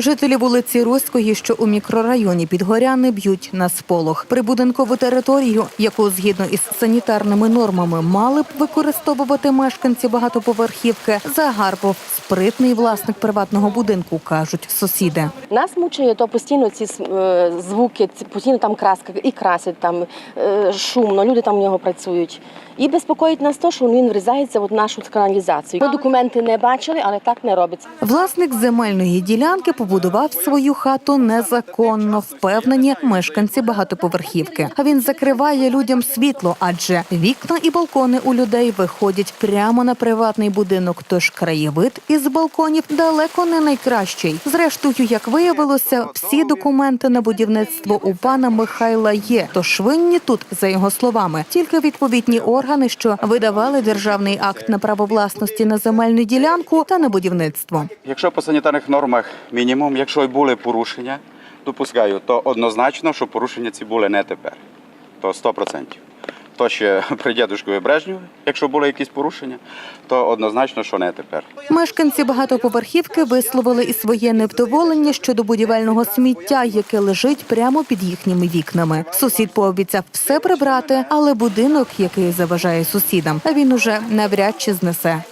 Жителі вулиці Руської, що у мікрорайоні Підгоряни, б'ють на сполох. Прибудинкову територію, яку згідно із санітарними нормами мали б використовувати мешканці багатоповерхівки, загарбав спритний власник приватного будинку, кажуть сусіди. Нас мучає то постійно ці е, звуки, постійно там краска і красять там е, шумно, люди там в нього працюють. І безпокоїть нас то, що він врізається в нашу каналізацію. Ми документи не бачили, але так не робиться. Власник земельної ділянки побудував свою хату незаконно, впевнені мешканці багатоповерхівки. А він закриває людям світло, адже вікна і балкони у людей виходять прямо на приватний будинок. Тож краєвид із балконів далеко не найкращий. Зрештою, як виявилося, всі документи на будівництво у пана Михайла є. Тож винні тут, за його словами, тільки відповідні органи, що видавали державний акт на право власності на земельну ділянку та на будівництво. Якщо по санітарних нормах мінімум, якщо й були порушення, допускаю, то однозначно, що порушення ці були не тепер. То 100%. То ще при дідушкові Брежнєві, якщо були якісь порушення, то однозначно, що не тепер. Мешканці багатоповерхівки висловили і своє невдоволення щодо будівельного сміття, яке лежить прямо під їхніми вікнами. Сусід пообіцяв все прибрати, але будинок, який заважає сусідам, він уже навряд чи знесе.